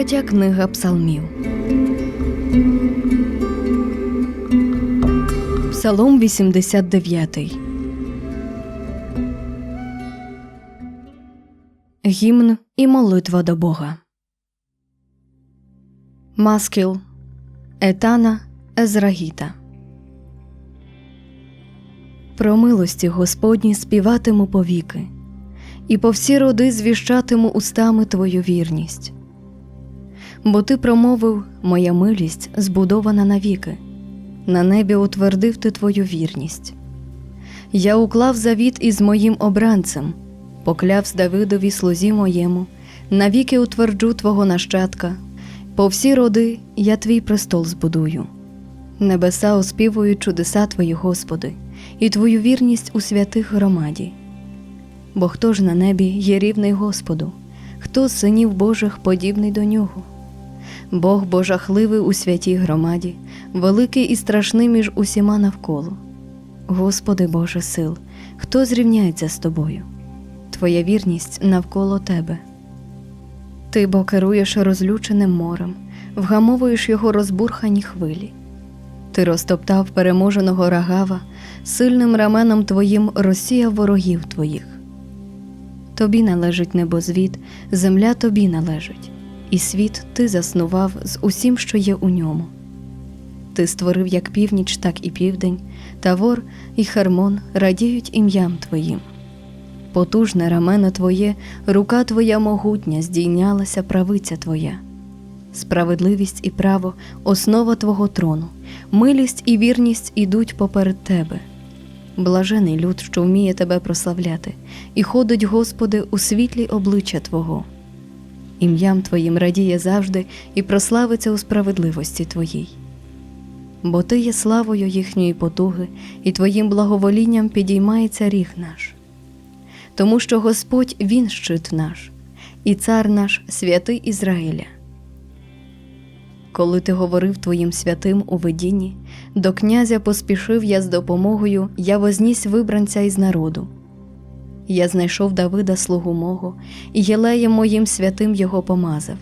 Третя книга Псалмів. Псалом 89. Гімн і молитва до Бога. Маскіл Етана Езрагіта. Про милості Господні співатиму повіки, і по всі роди звіщатиму устами Твою вірність. Бо ти промовив, моя милість збудована навіки, на небі утвердив ти твою вірність. Я уклав завіт із моїм обранцем, поклявсь Давидові слузі моєму, навіки утверджу твого нащадка, по всі роди я твій престол збудую. Небеса оспівують чудеса Твої, Господи, і Твою вірність у святих громаді. Бо хто ж на небі є рівний Господу, хто з синів Божих подібний до нього? Бог божахливий у святій громаді, великий і страшний між усіма навколо. Господи Боже сил, хто зрівняється з тобою? Твоя вірність навколо тебе. Ти бо керуєш розлюченим морем, вгамовуєш його розбурхані хвилі. Ти розтоптав переможеного рагава, сильним раменом твоїм розсіяв ворогів твоїх. Тобі належить небозвід, земля тобі належить, і світ ти заснував з усім, що є у ньому. Ти створив як північ, так і південь, Тавор і Хермон радіють ім'ям твоїм. Потужне рамено твоє, рука твоя могутня, здійнялася правиця твоя. Справедливість і право основа Твого трону, милість і вірність ідуть поперед Тебе. Блажений люд, що вміє Тебе прославляти, і ходить, Господи, у світлі обличчя Твого. Ім'ям Твоїм радіє завжди і прославиться у справедливості Твоїй. Бо Ти є славою їхньої потуги, і Твоїм благоволінням підіймається ріг наш. Тому що Господь Він щит наш, і цар наш святий Ізраїля. Коли ти говорив твоїм святим у видінні, до князя поспішив я з допомогою, я возніс вибранця із народу. Я знайшов Давида слугу мого, і єлеєм моїм святим його помазав.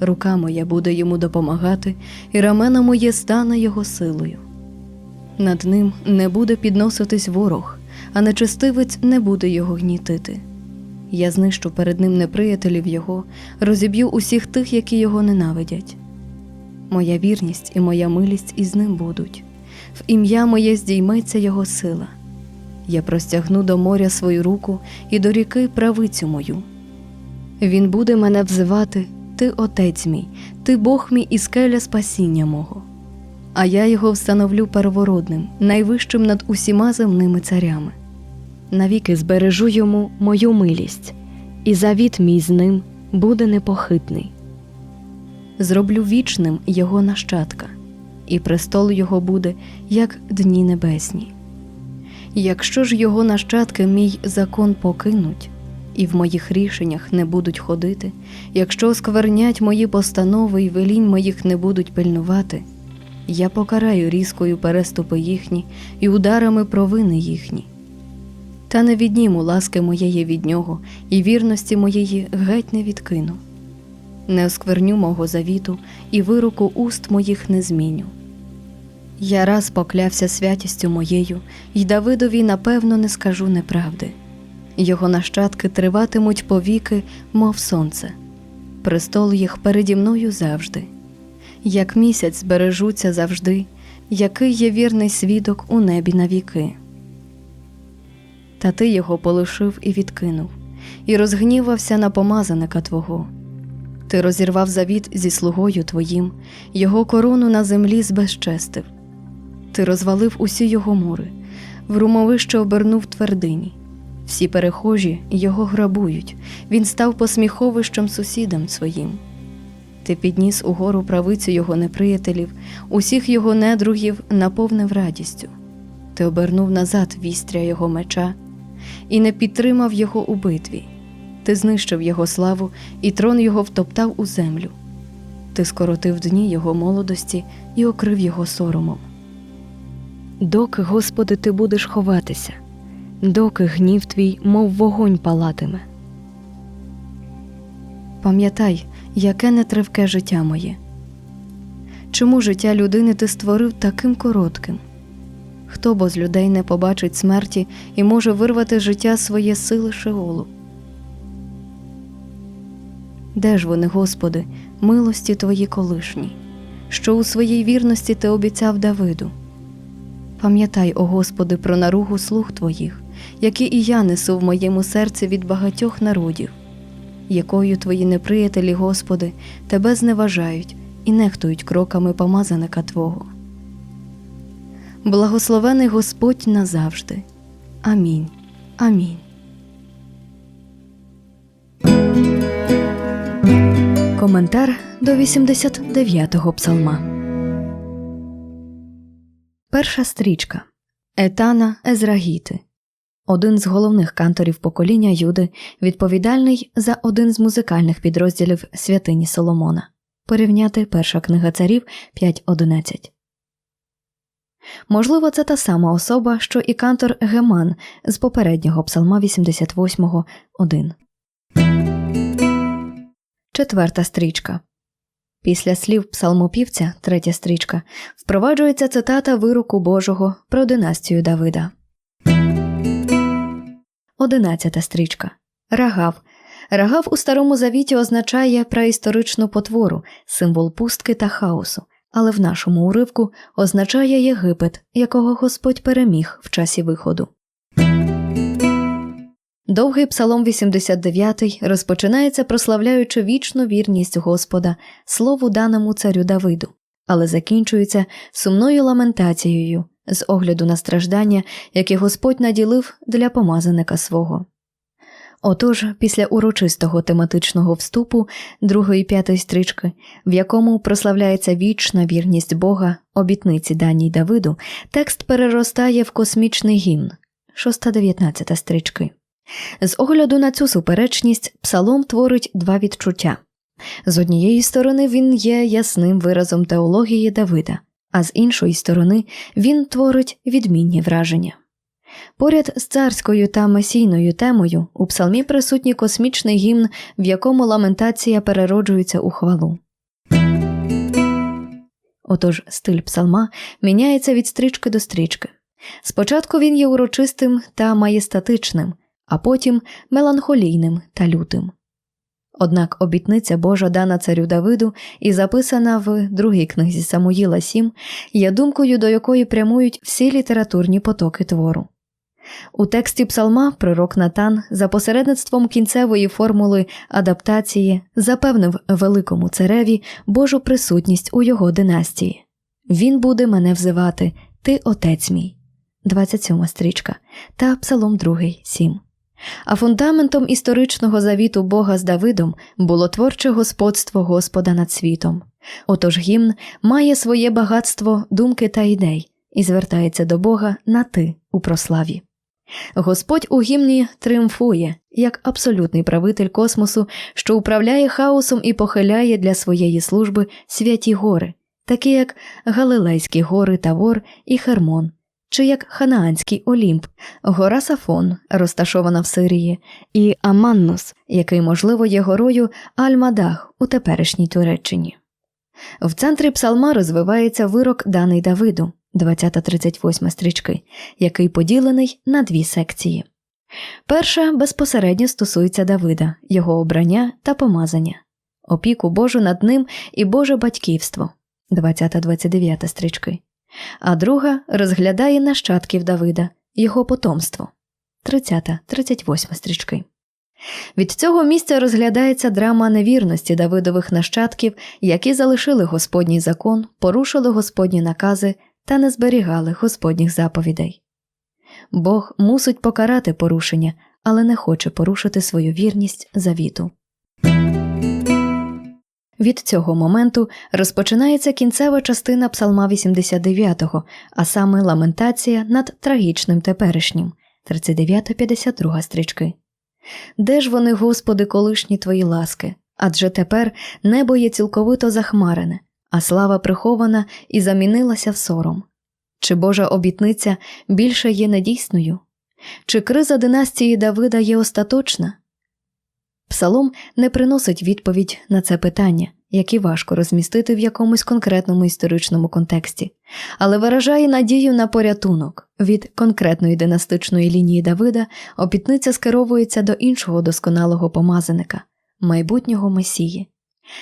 Рука моя буде йому допомагати, і рамено моє стане його силою. Над ним не буде підноситись ворог, а нечестивець не буде його гнітити. Я знищу перед ним неприятелів його, розіб'ю усіх тих, які його ненавидять. Моя вірність і моя милість із ним будуть. В ім'я моє здійметься його сила. Я простягну до моря свою руку і до ріки правицю мою. Він буде мене взивати, Ти Отець мій, Ти Бог мій і скеля спасіння мого. А я його встановлю первородним, найвищим над усіма земними царями. Навіки збережу йому мою милість, і завіт мій з ним буде непохитний зроблю вічним його нащадка, і престол його буде, як дні небесні. Якщо ж його нащадки мій закон покинуть, і в моїх рішеннях не будуть ходити, якщо сквернять мої постанови і велінь моїх не будуть пильнувати, я покараю різкою переступи їхні і ударами провини їхні. Та не відніму ласки моєї від нього, і вірності моєї геть не відкину не оскверню мого завіту і вируку уст моїх не зміню. Я раз поклявся святістю моєю, й Давидові напевно не скажу неправди. Його нащадки триватимуть повіки, мов сонце, престол їх переді мною завжди, як місяць збережуться завжди, який є вірний свідок у небі навіки. Та ти його полишив і відкинув, і розгнівався на помазаника Твого. Ти розірвав завіт зі слугою твоїм, його корону на землі збезчестив. Ти розвалив усі його мури, в румовище обернув твердині. Всі перехожі його грабують, він став посміховищем сусідам своїм. Ти підніс угору правицю його неприятелів, усіх його недругів наповнив радістю. Ти обернув назад вістря його меча і не підтримав його у битві. Ти знищив його славу, і трон його втоптав у землю. Ти скоротив дні його молодості і окрив його соромом. Доки, Господи, ти будеш ховатися, доки гнів твій, мов вогонь палатиме. Пам'ятай, яке нетривке життя моє. Чому життя людини ти створив таким коротким? Хто бо з людей не побачить смерті і може вирвати життя своє сили Шеолу? Де ж вони, Господи, милості Твої колишні, що у своїй вірності Ти обіцяв Давиду? Пам'ятай, о Господи, про наругу слуг Твоїх, які і я несу в моєму серці від багатьох народів, якою Твої неприятелі, Господи, Тебе зневажають і нехтують кроками помазаника Твого. Благословений Господь назавжди. Амінь. Амінь. Коментар до 89-го псалма. Перша стрічка Етана Езрагіти. Один з головних канторів покоління Юди, відповідальний за один з музикальних підрозділів святині Соломона. Порівняти перша книга царів 5.11. Можливо, це та сама особа, що і кантор Геман з попереднього псалма 88 1. Четверта стрічка. Після слів псалмопівця, третя стрічка, впроваджується цитата вироку Божого про династію Давида. Одинадцята стрічка. Рагав. Рагав у Старому Завіті означає праісторичну потвору, символ пустки та хаосу, але в нашому уривку означає Єгипет, якого Господь переміг в часі виходу. Довгий псалом 89 розпочинається прославляючи вічну вірність Господа, слову даному царю Давиду, але закінчується сумною ламентацією з огляду на страждання, які Господь наділив для помазаника свого. Отож, після урочистого тематичного вступу другої п'ятої стрічки, в якому прославляється вічна вірність Бога, обітниці даній Давиду, текст переростає в космічний гімн, 6-19 стрічки. З огляду на цю суперечність псалом творить два відчуття. З однієї сторони, він є ясним виразом теології Давида, а з іншої сторони, він творить відмінні враження. Поряд з царською та месійною темою у псалмі присутній космічний гімн, в якому ламентація перероджується у хвалу. Отож стиль псалма міняється від стрічки до стрічки. Спочатку він є урочистим та маєстатичним, а потім меланхолійним та лютим. Однак обітниця Божа дана царю Давиду і записана в другій книзі Самуїла 7, є думкою, до якої прямують всі літературні потоки твору. У тексті псалма пророк Натан за посередництвом кінцевої формули адаптації запевнив великому цареві Божу присутність у його династії. Він буде мене взивати, ти отець мій. 27 стрічка та Псалом 2, 7. А фундаментом історичного завіту Бога з Давидом було творче господство Господа над світом. Отож гімн має своє багатство думки та ідей і звертається до Бога на ти у прославі. Господь у гімні тріумфує як абсолютний правитель космосу, що управляє хаосом і похиляє для своєї служби святі гори, такі як Галилейські гори Тавор і Хермон, чи як Ханаанський Олімп, гора Сафон, розташована в Сирії, і Аманнус, який, можливо, є горою Аль-Мадах у теперішній Туреччині. В центрі псалма розвивається вирок даний Давиду, 20-38 стрічки, який поділений на дві секції. Перша безпосередньо стосується Давида, його обрання та помазання, опіку Божу над ним і Боже батьківство, 20-29 стрічки а друга розглядає нащадків Давида, його потомство 30-38 стрічки. Від цього місця розглядається драма невірності Давидових нащадків, які залишили Господній закон, порушили Господні накази та не зберігали Господніх заповідей. Бог мусить покарати порушення, але не хоче порушити свою вірність завіту. Від цього моменту розпочинається кінцева частина Псалма 89-го, а саме ламентація над трагічним теперішнім 39-52 стрічки. Де ж вони, Господи, колишні твої ласки? Адже тепер небо є цілковито захмарене, а слава прихована і замінилася в сором. Чи Божа обітниця більше є недійсною? Чи криза династії Давида є остаточна? Псалом не приносить відповідь на це питання, які важко розмістити в якомусь конкретному історичному контексті, але виражає надію на порятунок від конкретної династичної лінії Давида, обітниця скеровується до іншого досконалого помазаника, майбутнього Месії.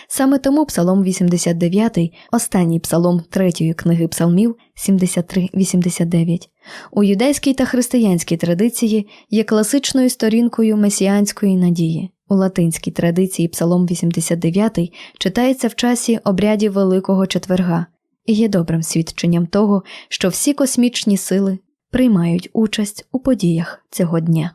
Саме тому Псалом 89, останній псалом третьої книги псалмів 73-89, у юдейській та християнській традиції є класичною сторінкою месіанської надії. У латинській традиції Псалом 89 читається в часі обрядів Великого Четверга і є добрим свідченням того, що всі космічні сили приймають участь у подіях цього дня.